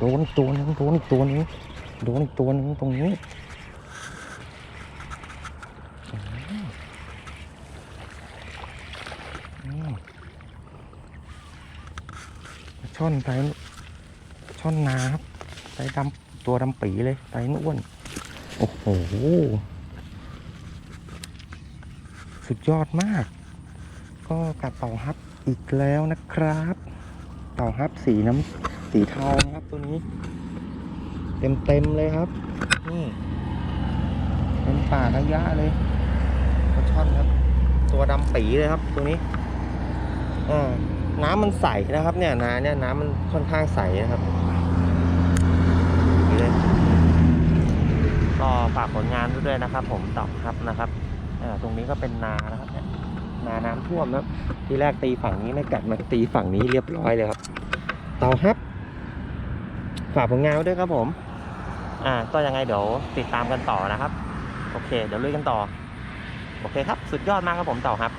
โดนอีกตัวหนึงโดนอีกตัวหนึงโดนอีกตัวหนึงตรงนี้ช่อนไปช่อนนาครับไปดำตัวดำปีเลยไปนอ้วน โอ้โห สุดยอดมาก ก็กัดเต่าฮับอีกแล้วนะครับ ต่าฮับสีน้ำสีเทานะครับตัวนี้ เต็มเต็มเลยครับ นี่เป็นป่าระยะเลยปลาช่อนครับ ตัวดำปีเลยครับ ตัวนี้อ่าน้ำมันใสนะครับ เนี่ยน้ำเนี่ยน้ำมันค่อนข้างใสนะครับนี่เลยก็ฝากผลงานด้วยนะครับ ผมต่าฮับนะครับอ่าตรงนี้ก็เป็นนานะครับ นาน้ำท่วมนะทีแรกตีฝั่งนี้ไม่กัดมาตีฝั่งนี้เรียบร้อยเลยครับ เต่าฮับ ฝากผลงานด้วยครับผม อ่า ก็ยังไงเดี๋ยวติดตามกันต่อนะครับ โอเค เดี๋ยวลุยกันต่อ โอเคครับ สุดยอดมากครับผมเต่าครับ